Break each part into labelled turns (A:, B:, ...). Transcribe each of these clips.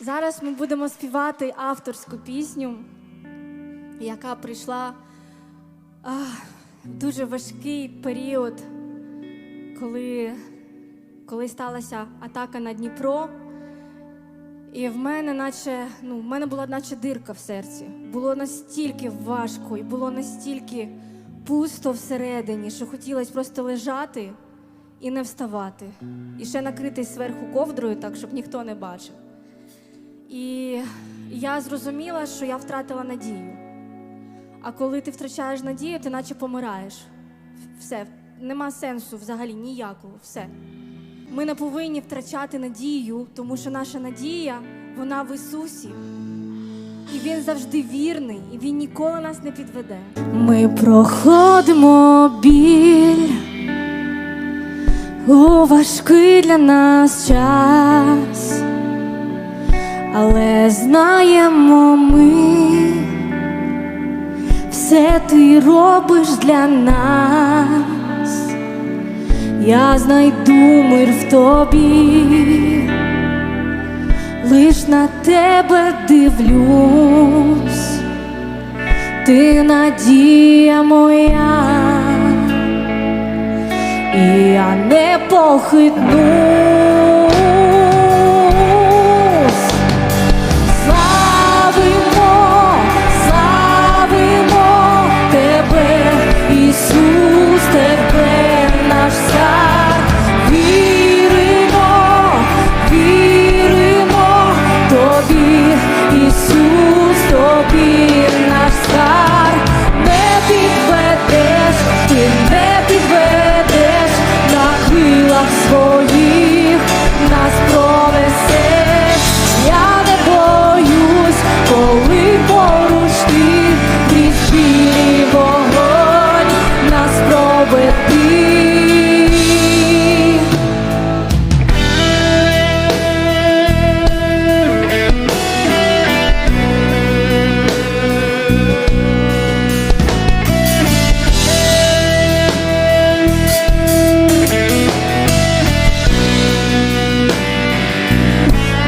A: Зараз ми будемо співати авторську пісню, яка прийшла а, в дуже важкий період, коли, коли сталася атака на Дніпро. І в мене, наче, ну, в мене була наче дирка в серці. Було настільки важко і було настільки пусто всередині, що хотілося просто лежати і не вставати. І ще накритись зверху ковдрою, так, щоб ніхто не бачив. І я зрозуміла, що я втратила надію. А коли ти втрачаєш надію, ти наче помираєш. Все, нема сенсу взагалі ніякого. Все. Ми не повинні втрачати надію, тому що наша надія, вона в Ісусі. І Він завжди вірний, і Він ніколи нас не підведе. Ми проходимо біль у важкий для нас час, але знаємо ми, все ти робиш для нас. Я знайду мир в тобі, лиш на тебе дивлюсь, ти надія моя, і я не похитнусь.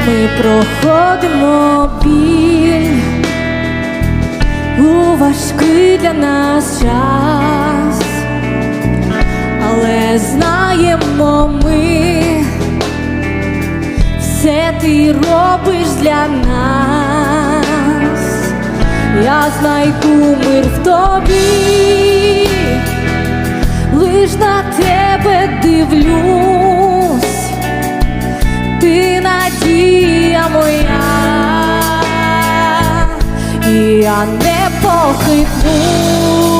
A: Ми проходимо біль у важкий для нас час, але знаємо ми, все ти робиш для нас, я знайду мир в тобі, лиш на тебе дивлюсь я не похитнусь.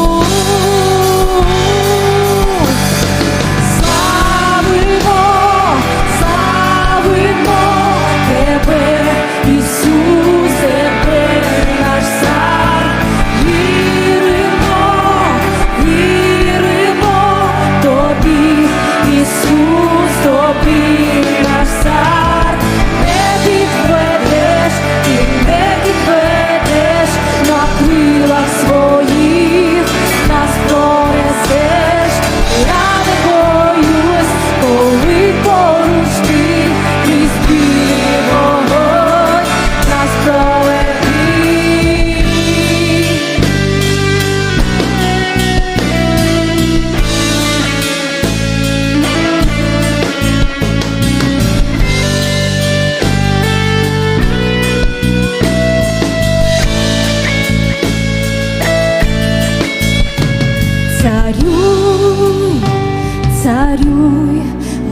A: царюй,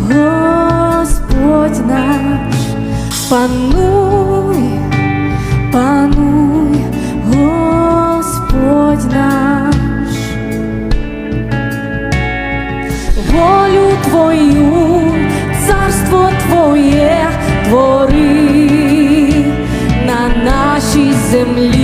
A: Господь наш, пануй, пануй, Господь наш, волю Твою, царство Твоє твори на нашій землі,